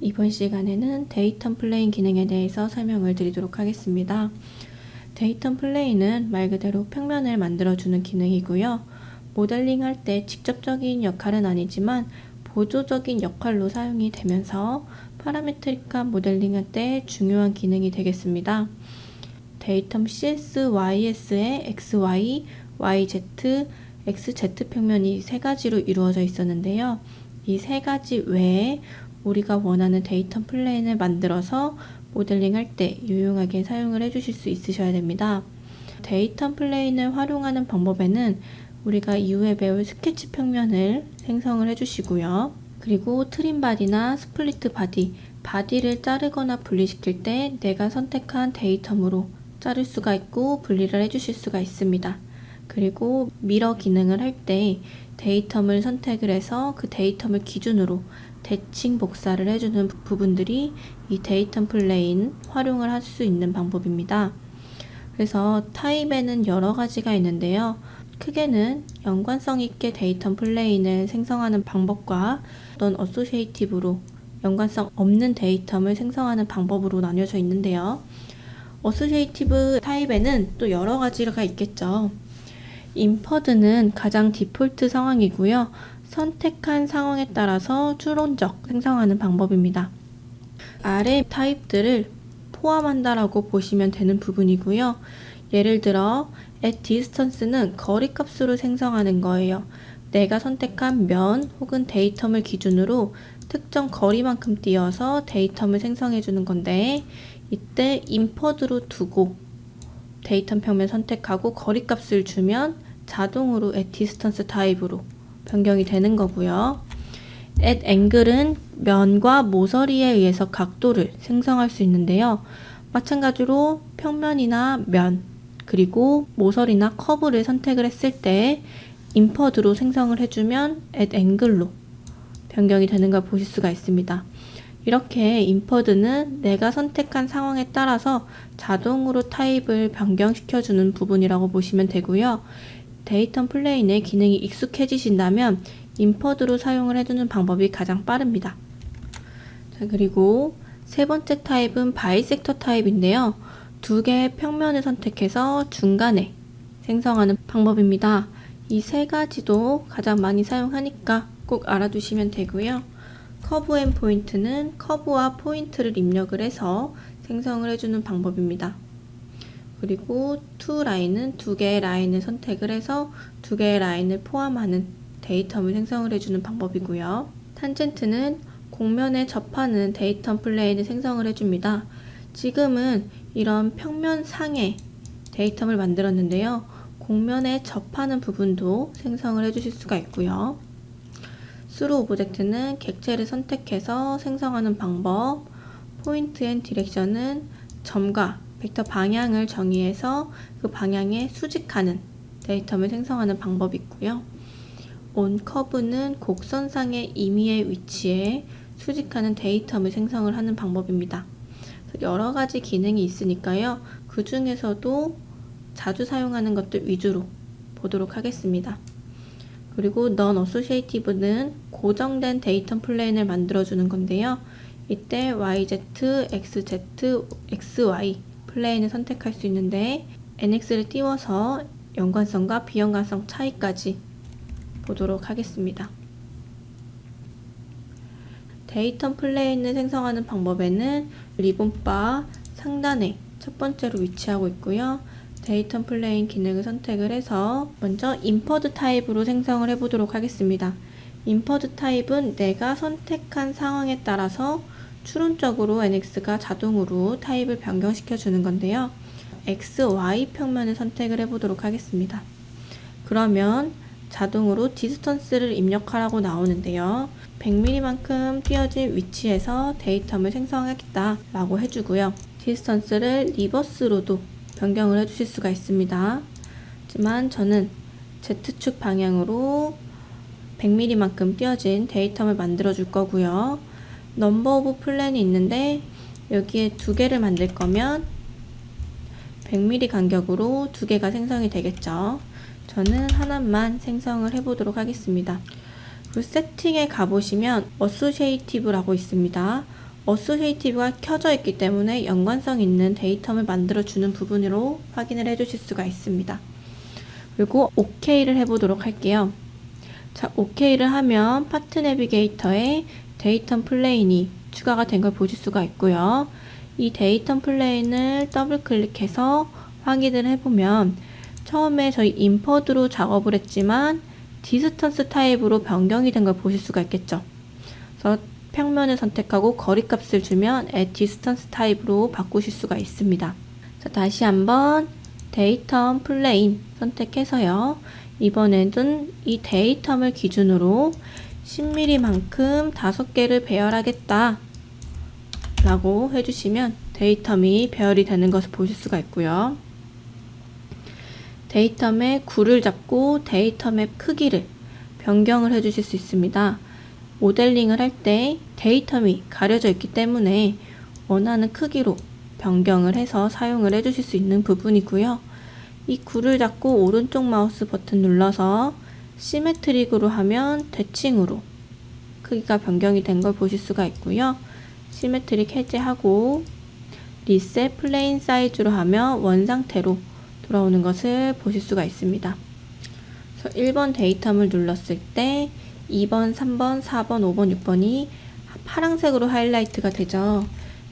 이번 시간에는 데이터 플레인 기능에 대해서 설명을 드리도록 하겠습니다. 데이터 플레인은 말 그대로 평면을 만들어주는 기능이고요. 모델링 할 때 직접적인 역할은 아니지만 보조적인 역할로 사용이 되면서 파라메트릭한 모델링 할 때 중요한 기능이 되겠습니다. 데이터 CS, YS의 XY, YZ, XZ 평면이 세 가지로 이루어져 있었는데요. 이 세 가지 외에 우리가 원하는 데이터 플레인을 만들어서 모델링 할 때 유용하게 사용을 해주실 수 있으셔야 됩니다. 데이터 플레인을 활용하는 방법에는 우리가 이후에 배울 스케치 평면을 생성을 해주시고요. 그리고 트림 바디나 스플리트 바디, 바디를 자르거나 분리시킬 때 내가 선택한 데이터으로 자를 수가 있고 분리를 해주실 수가 있습니다. 그리고 미러 기능을 할 때 데이텀을 선택을 해서 그 데이텀을 기준으로 대칭 복사를 해주는 부분들이 이 데이텀 플레인 활용을 할 수 있는 방법입니다. 그래서 타입에는 여러 가지가 있는데요. 크게는 연관성 있게 데이터 플레인을 생성하는 방법과 어떤 어소시에이티브로 연관성 없는 데이텀을 생성하는 방법으로 나뉘어져 있는데요. 어소시에이티브 타입에는 또 여러 가지가 있겠죠. 인퍼드는 가장 디폴트 상황이고요. 선택한 상황에 따라서 추론적 생성하는 방법입니다. 아래 타입들을 포함한다라고 보시면 되는 부분이고요. 예를 들어 at distance는 거리 값으로 생성하는 거예요. 내가 선택한 면 혹은 데이텀을 기준으로 특정 거리만큼 띄어서 데이텀을 생성해 주는 건데 이때 인퍼드로 두고 데이터 평면 선택하고 거리 값을 주면 자동으로 at distance 타입으로 변경이 되는 거고요. at angle은 면과 모서리에 의해서 각도를 생성할 수 있는데요. 마찬가지로 평면이나 면, 그리고 모서리나 커브를 선택을 했을 때 인퍼드로 생성을 해주면 at angle로 변경이 되는 걸 보실 수가 있습니다. 이렇게 인퍼드는 내가 선택한 상황에 따라서 자동으로 타입을 변경시켜주는 부분이라고 보시면 되고요. 데이터 플레인의 기능이 익숙해지신다면 인퍼드로 사용을 해주는 방법이 가장 빠릅니다. 자, 그리고 세 번째 타입은 바이섹터 타입인데요. 두 개의 평면을 선택해서 중간에 생성하는 방법입니다. 이 세 가지도 가장 많이 사용하니까 꼭 알아두시면 되고요. 커브 앤 포인트는 커브와 포인트를 입력을 해서 생성을 해주는 방법입니다. 그리고 투 라인은 두 개의 라인을 선택을 해서 두 개의 라인을 포함하는 데이터를 생성을 해주는 방법이고요. 탄젠트는 공면에 접하는 데이터 플레인을 생성을 해줍니다. 지금은 이런 평면 상의 데이터를 만들었는데요. 공면에 접하는 부분도 생성을 해주실 수가 있고요. 수로 오브젝트는 객체를 선택해서 생성하는 방법, 포인트 앤 디렉션은 점과 벡터 방향을 정의해서 그 방향에 수직하는 데이터를 생성하는 방법이 있고요. 온 커브는 곡선상의 임의의 위치에 수직하는 데이터를 생성을 하는 방법입니다. 여러 가지 기능이 있으니까요. 그 중에서도 자주 사용하는 것들 위주로 보도록 하겠습니다. 그리고 non associative는 고정된 데이터 플레인을 만들어주는 건데요. 이때 YZ, XZ, XY 플레인을 선택할 수 있는데 NX를 띄워서 연관성과 비연관성 차이까지 보도록 하겠습니다. 데이터 플레인을 생성하는 방법에는 리본바 상단에 첫 번째로 위치하고 있고요. 데이터 플레인 기능을 선택을 해서 먼저 인퍼드 타입으로 생성을 해보도록 하겠습니다. 인퍼드 타입은 내가 선택한 상황에 따라서 추론적으로 NX가 자동으로 타입을 변경시켜 주는 건데요. X, Y 평면을 선택을 해보도록 하겠습니다. 그러면 자동으로 디스턴스를 입력하라고 나오는데요. 100mm만큼 띄어진 위치에서 데이터를 생성하겠다 라고 해주고요. 디스턴스를 리버스로도 변경을 해주실 수가 있습니다. 하지만 저는 Z축 방향으로 100mm만큼 띄어진 데이터를 만들어 줄 거고요. 넘버 오브 플랜이 있는데 여기에 두 개를 만들 거면 100mm 간격으로 두 개가 생성이 되겠죠. 저는 하나만 생성을 해보도록 하겠습니다. 그 세팅에 가보시면 어소시에이티브라고 있습니다. 어소시에이티브가 켜져 있기 때문에 연관성 있는 데이텀을 만들어 주는 부분으로 확인을 해 주실 수가 있습니다. 그리고 OK를 해보도록 할게요. 자, OK를 하면 파트 내비게이터에 데이텀 플레인이 추가가 된 걸 보실 수가 있고요. 이 데이텀 플레인을 더블 클릭해서 확인을 해보면 처음에 저희 인퍼드로 작업을 했지만 디스턴스 타입으로 변경이 된 걸 보실 수가 있겠죠. 그래서 평면을 선택하고 거리값을 주면 at distance 타입으로 바꾸실 수가 있습니다. 자, 다시 한번 데이텀 플레인 선택해서요. 이번에는 이 데이텀을 기준으로 10mm만큼 5개를 배열하겠다 라고 해주시면 데이텀이 배열이 되는 것을 보실 수가 있고요. 데이텀의 굴을 잡고 데이텀의 크기를 변경을 해주실 수 있습니다. 모델링을 할 때 데이텀이 가려져 있기 때문에 원하는 크기로 변경을 해서 사용을 해주실 수 있는 부분이고요. 이 굴을 잡고 오른쪽 마우스 버튼 눌러서 시메트릭으로 하면 대칭으로 크기가 변경이 된 걸 보실 수가 있고요. 시메트릭 해제하고 리셋 플레인 사이즈로 하면 원 상태로 돌아오는 것을 보실 수가 있습니다. 그래서 1번 데이텀을 눌렀을 때 2번, 3번, 4번, 5번, 6번이 파란색으로 하이라이트가 되죠.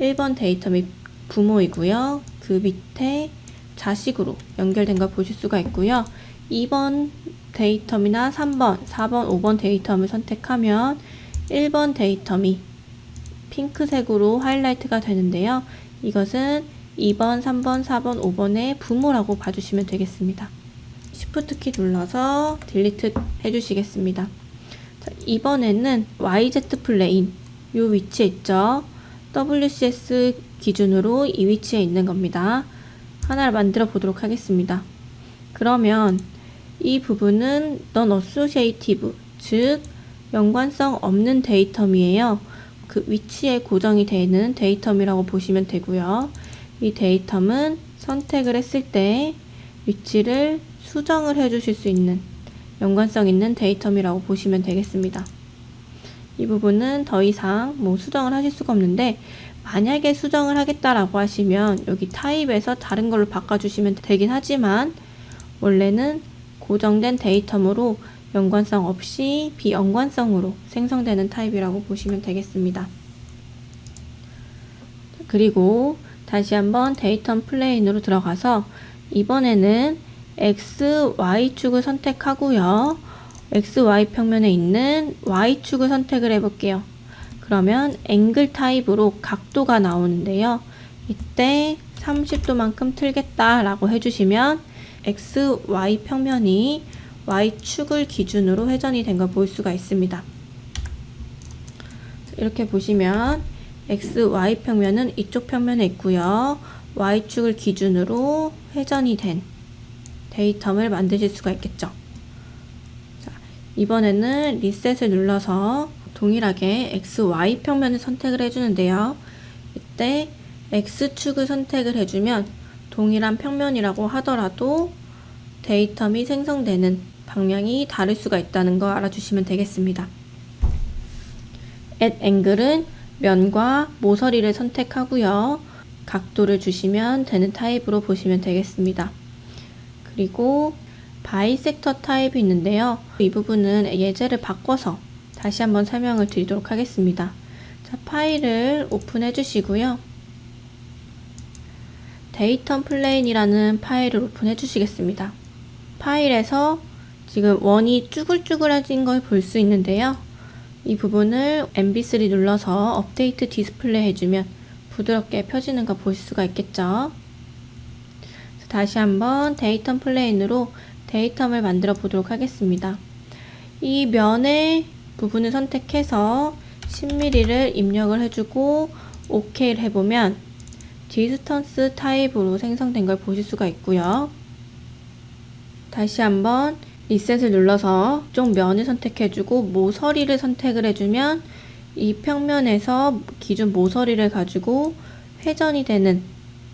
1번 데이텀이 부모이고요. 그 밑에 자식으로 연결된 걸 보실 수가 있고요. 2번 데이텀이나 3번, 4번, 5번 데이텀을 선택하면 1번 데이텀이 핑크색으로 하이라이트가 되는데요. 이것은 2번, 3번, 4번, 5번의 부모라고 봐주시면 되겠습니다. Shift 키 눌러서 딜리트 해주시겠습니다. 자, 이번에는 YZ 플레인 이 위치에 있죠. WCS 기준으로 이 위치에 있는 겁니다. 하나를 만들어 보도록 하겠습니다. 그러면 이 부분은 non associative, 즉 연관성 없는 데이텀이에요. 그 위치에 고정이 되는 데이텀이라고 보시면 되고요. 이 데이텀은 선택을 했을 때 위치를 수정을 해 주실 수 있는 연관성 있는 데이텀이라고 보시면 되겠습니다. 이 부분은 더 이상 뭐 수정을 하실 수가 없는데 만약에 수정을 하겠다라고 하시면 여기 타입에서 다른 걸로 바꿔주시면 되긴 하지만 원래는 고정된 데이텀으로 연관성 없이 비연관성으로 생성되는 타입이라고 보시면 되겠습니다. 그리고 다시 한번 데이텀 플레인으로 들어가서 이번에는 X, Y축을 선택하고요. X, Y 평면에 있는 Y축을 선택을 해볼게요. 그러면 앵글 타입으로 각도가 나오는데요. 이때 30도만큼 틀겠다라고 해주시면 X, Y 평면이 Y축을 기준으로 회전이 된 걸 볼 수가 있습니다. 이렇게 보시면 X, Y 평면은 이쪽 평면에 있고요. Y축을 기준으로 회전이 된 데이텀을 만드실 수가 있겠죠. 자, 이번에는 리셋을 눌러서 동일하게 X, Y 평면을 선택을 해주는데요. 이때 X축을 선택을 해주면 동일한 평면이라고 하더라도 데이텀이 생성되는 방향이 다를 수가 있다는 거 알아주시면 되겠습니다. at angle은 면과 모서리를 선택하고요. 각도를 주시면 되는 타입으로 보시면 되겠습니다. 그리고 바이섹터 타입이 있는데요. 이 부분은 예제를 바꿔서 다시 한번 설명을 드리도록 하겠습니다. 자, 파일을 오픈해 주시고요. 데이텀 플레인이라는 파일을 오픈해 주시겠습니다. 파일에서 지금 원이 쭈글쭈글해진 걸 볼 수 있는데요. 이 부분을 MB3 눌러서 업데이트 디스플레이 해주면 부드럽게 펴지는 거 보실 수가 있겠죠. 다시 한번 데이텀 플레인으로 데이텀을 만들어 보도록 하겠습니다. 이 면의 부분을 선택해서 10mm를 입력을 해주고 OK를 해보면 디스턴스 타입으로 생성된 걸 보실 수가 있고요. 다시 한번 리셋을 눌러서 쪽 면을 선택해주고 모서리를 선택을 해주면 이 평면에서 기준 모서리를 가지고 회전이 되는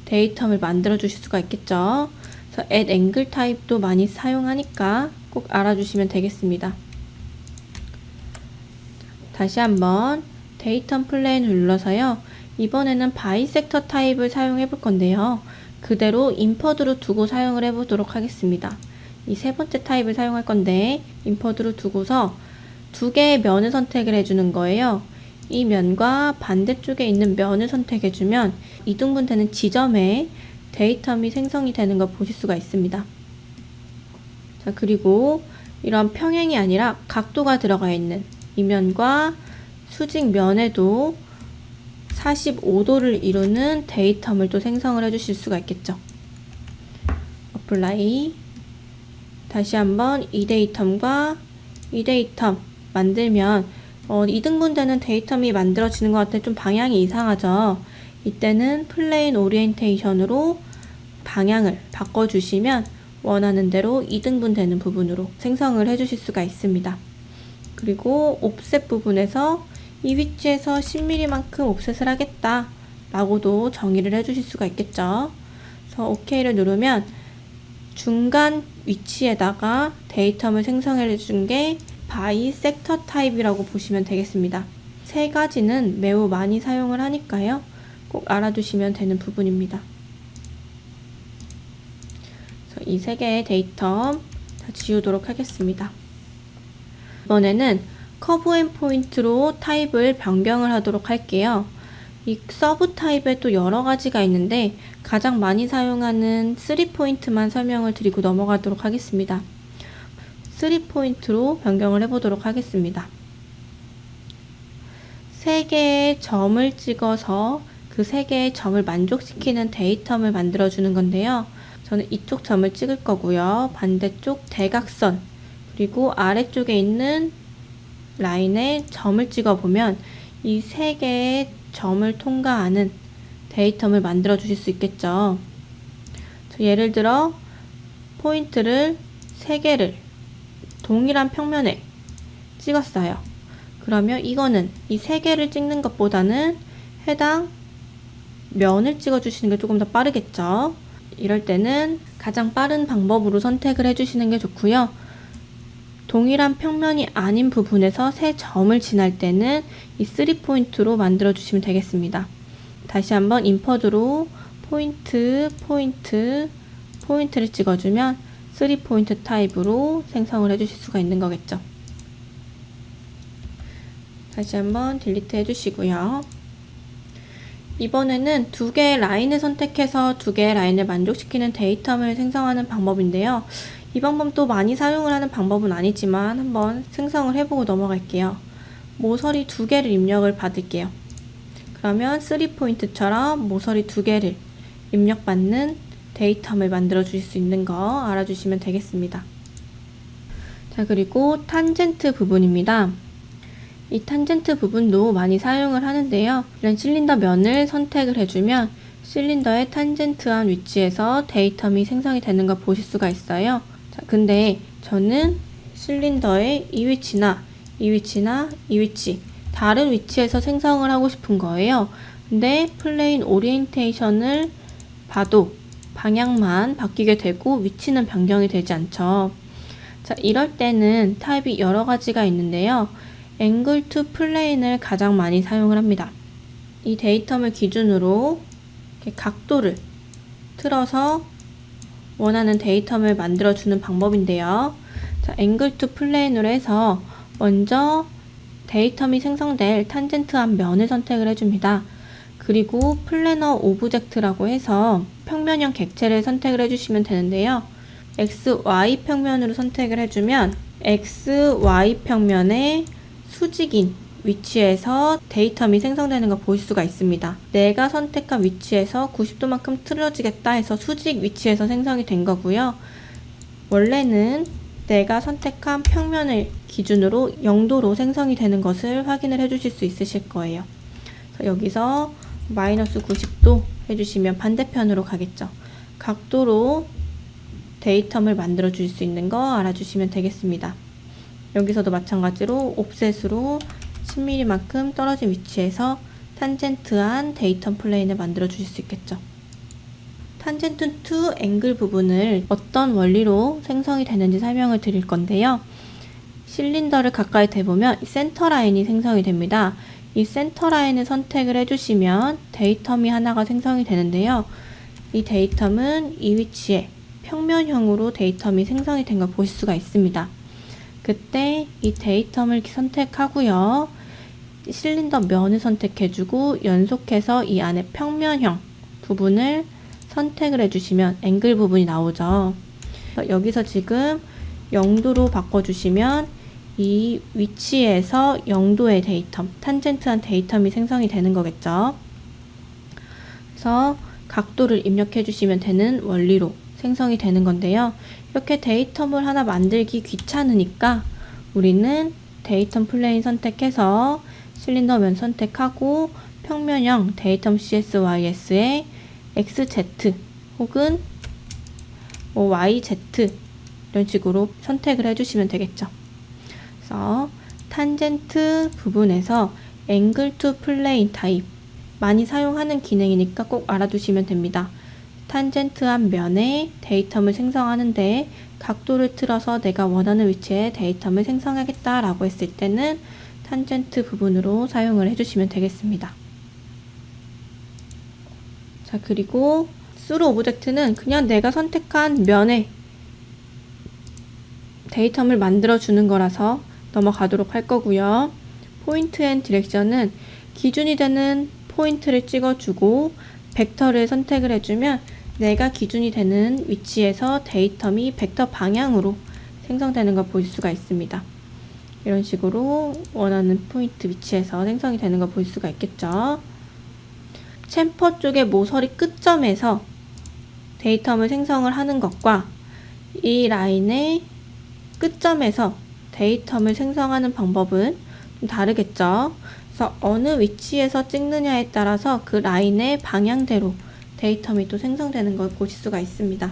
데이텀을 만들어 주실 수가 있겠죠. 그래서 add angle 타입도 많이 사용하니까 꼭 알아주시면 되겠습니다. 다시 한번 데이터 플레인을 눌러서요. 이번에는 바이섹터 타입을 사용해 볼 건데요. 그대로 인퍼드로 두고 사용을 해 보도록 하겠습니다. 이 세 번째 타입을 사용할 건데 인퍼드로 두고서 두 개의 면을 선택을 해주는 거예요. 이 면과 반대쪽에 있는 면을 선택해주면 이등분되는 지점에 데이터이 생성이 되는 걸 보실 수가 있습니다. 자, 그리고 이런 평행이 아니라 각도가 들어가 있는 이 면과 수직 면에도 45도를 이루는 데이터를 또 생성을 해주실 수가 있겠죠. 어플라이 다시 한번 이 데이텀과 이 데이텀 만들면 어, 이등분되는 데이텀이 만들어지는 것 같아 좀 방향이 이상하죠. 이때는 플레인 오리엔테이션으로 방향을 바꿔주시면 원하는 대로 이등분되는 부분으로 생성을 해주실 수가 있습니다. 그리고 옵셋 부분에서 이 위치에서 10mm만큼 옵셋을 하겠다 라고도 정의를 해주실 수가 있겠죠. 그래서 OK를 누르면 중간 위치에다가 데이텀을 생성해 준 게 바이 섹터 타입이라고 보시면 되겠습니다. 세 가지는 매우 많이 사용을 하니까요. 꼭 알아두시면 되는 부분입니다. 이 세 개의 데이터 다 지우도록 하겠습니다. 이번에는 커브 앤 포인트로 타입을 변경을 하도록 할게요. 이 서브 타입에 또 여러 가지가 있는데 가장 많이 사용하는 3포인트만 설명을 드리고 넘어가도록 하겠습니다. 3포인트로 변경을 해보도록 하겠습니다. 세 개의 점을 찍어서 그세 개의 점을 만족시키는 데이텀을 만들어주는 건데요. 저는 이쪽 점을 찍을 거고요. 반대쪽 대각선 그리고 아래쪽에 있는 라인에 점을 찍어 보면 이 세 개의 점을 통과하는 데이텀을 만들어 주실 수 있겠죠. 예를 들어 포인트를 세 개를 동일한 평면에 찍었어요. 그러면 이거는 이 세 개를 찍는 것보다는 해당 면을 찍어 주시는 게 조금 더 빠르겠죠. 이럴 때는 가장 빠른 방법으로 선택을 해 주시는 게 좋고요. 동일한 평면이 아닌 부분에서 세 점을 지날 때는 이 3포인트로 만들어 주시면 되겠습니다. 다시 한번 인퍼드로 포인트, 포인트, 포인트를 찍어주면 3포인트 타입으로 생성을 해주실 수가 있는 거겠죠. 다시 한번 딜리트 해주시고요. 이번에는 두 개의 라인을 선택해서 두 개의 라인을 만족시키는 데이텀을 생성하는 방법인데요. 이 방법도 많이 사용을 하는 방법은 아니지만 한번 생성을 해보고 넘어갈게요. 모서리 두 개를 입력을 받을게요. 그러면 3포인트처럼 모서리 두 개를 입력받는 데이텀을 만들어 주실 수 있는 거 알아주시면 되겠습니다. 자, 그리고 탄젠트 부분입니다. 이 탄젠트 부분도 많이 사용을 하는데요. 이런 실린더 면을 선택을 해주면 실린더의 탄젠트한 위치에서 데이텀이 생성이 되는 걸 보실 수가 있어요. 자, 근데 저는 실린더의 이 위치나 이 위치나 이 위치 다른 위치에서 생성을 하고 싶은 거예요. 근데 플레인 오리엔테이션을 봐도 방향만 바뀌게 되고 위치는 변경이 되지 않죠. 자, 이럴 때는 타입이 여러 가지가 있는데요. 앵글 투 플레인을 가장 많이 사용을 합니다. 이 데이텀을 기준으로 각도를 틀어서 원하는 데이텀을 만들어주는 방법인데요. 자, 앵글 투 플레인으로 해서 먼저 데이텀이 생성될 탄젠트한 면을 선택을 해줍니다. 그리고 플래너 오브젝트라고 해서 평면형 객체를 선택을 해주시면 되는데요. x, y 평면으로 선택을 해주면 x, y 평면에 수직인 위치에서 데이터이 생성되는 걸 볼 수가 있습니다. 내가 선택한 위치에서 90도만큼 틀어지겠다 해서 수직 위치에서 생성이 된 거고요. 원래는 내가 선택한 평면을 기준으로 0도로 생성이 되는 것을 확인을 해주실 수 있으실 거예요. 여기서 마이너스 90도 해주시면 반대편으로 가겠죠. 각도로 데이텀을 만들어 줄 수 있는 거 알아주시면 되겠습니다. 여기서도 마찬가지로 옵셋으로 10mm만큼 떨어진 위치에서 탄젠트한 데이터 플레인을 만들어 주실 수 있겠죠. 탄젠트 투 앵글 부분을 어떤 원리로 생성이 되는지 설명을 드릴 건데요. 실린더를 가까이 대보면 센터 라인이 생성이 됩니다. 이 센터 라인을 선택을 해주시면 데이텀이 하나가 생성이 되는데요. 이 데이텀은 이 위치에 평면형으로 데이텀이 생성이 된 걸 보실 수가 있습니다. 그때 이 데이텀을 선택하고요. 실린더 면을 선택해주고 연속해서 이 안에 평면형 부분을 선택을 해주시면 앵글 부분이 나오죠. 여기서 지금 0도로 바꿔주시면 이 위치에서 0도의 데이텀, 탄젠트한 데이텀이 생성이 되는 거겠죠. 그래서 각도를 입력해 주시면 되는 원리로 생성이 되는 건데요. 이렇게 데이텀을 하나 만들기 귀찮으니까 우리는 데이텀 플레인 선택해서 실린더면 선택하고 평면형 데이텀 CSYS에 XZ 혹은 뭐 YZ 이런 식으로 선택을 해주시면 되겠죠. 그래서 탄젠트 부분에서 앵글 투 플레인 타입 많이 사용하는 기능이니까 꼭 알아두시면 됩니다. 탄젠트한 면에 데이텀을 생성하는데 각도를 틀어서 내가 원하는 위치에 데이텀을 생성하겠다라고 했을 때는 탄젠트 부분으로 사용을 해주시면 되겠습니다. 자, 그리고 수로 오브젝트는 그냥 내가 선택한 면에 데이텀을 만들어 주는 거라서 넘어가도록 할 거고요. 포인트 앤 디렉션은 기준이 되는 포인트를 찍어주고 벡터를 선택을 해주면 내가 기준이 되는 위치에서 데이텀이 벡터 방향으로 생성되는 걸 볼 수가 있습니다. 이런 식으로 원하는 포인트 위치에서 생성이 되는 걸 볼 수가 있겠죠. 챔퍼 쪽의 모서리 끝점에서 데이텀을 생성을 하는 것과 이 라인의 끝점에서 데이텀을 생성하는 방법은 좀 다르겠죠. 그래서 어느 위치에서 찍느냐에 따라서 그 라인의 방향대로 데이텀이 또 생성되는 걸 보실 수가 있습니다.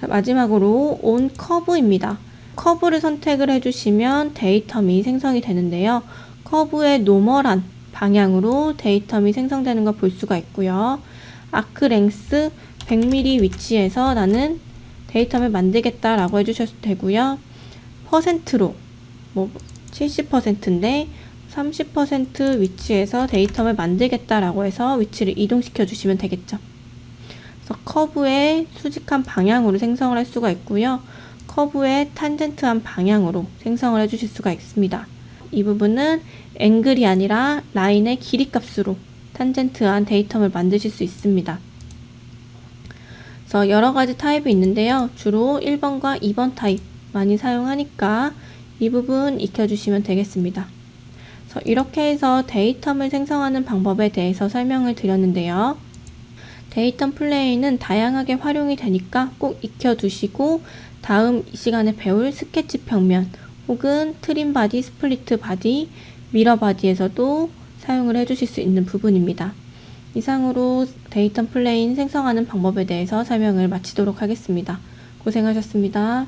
자, 마지막으로 온 커브입니다. 커브를 선택을 해주시면 데이텀이 생성이 되는데요. 커브의 노멀한 방향으로 데이텀이 생성되는 걸 볼 수가 있고요. 아크 랭스 100mm 위치에서 나는 데이텀을 만들겠다라고 해주셔도 되고요. 퍼센트로 뭐 70%인데 30% 위치에서 데이텀을 만들겠다라고 해서 위치를 이동시켜 주시면 되겠죠. 그래서 커브의 수직한 방향으로 생성을 할 수가 있고요. 커브의 탄젠트한 방향으로 생성을 해 주실 수가 있습니다. 이 부분은 앵글이 아니라 라인의 길이 값으로 탄젠트한 데이텀을 만드실 수 있습니다. 그래서 여러 가지 타입이 있는데요. 주로 1번과 2번 타입 많이 사용하니까 이 부분 익혀주시면 되겠습니다. 그래서 이렇게 해서 데이텀을 생성하는 방법에 대해서 설명을 드렸는데요. 데이텀 플레이는 다양하게 활용이 되니까 꼭 익혀두시고 다음 시간에 배울 스케치 평면 혹은 트림 바디, 스플리트 바디, 미러 바디에서도 사용을 해주실 수 있는 부분입니다. 이상으로 데이터 플레인 생성하는 방법에 대해서 설명을 마치도록 하겠습니다. 고생하셨습니다.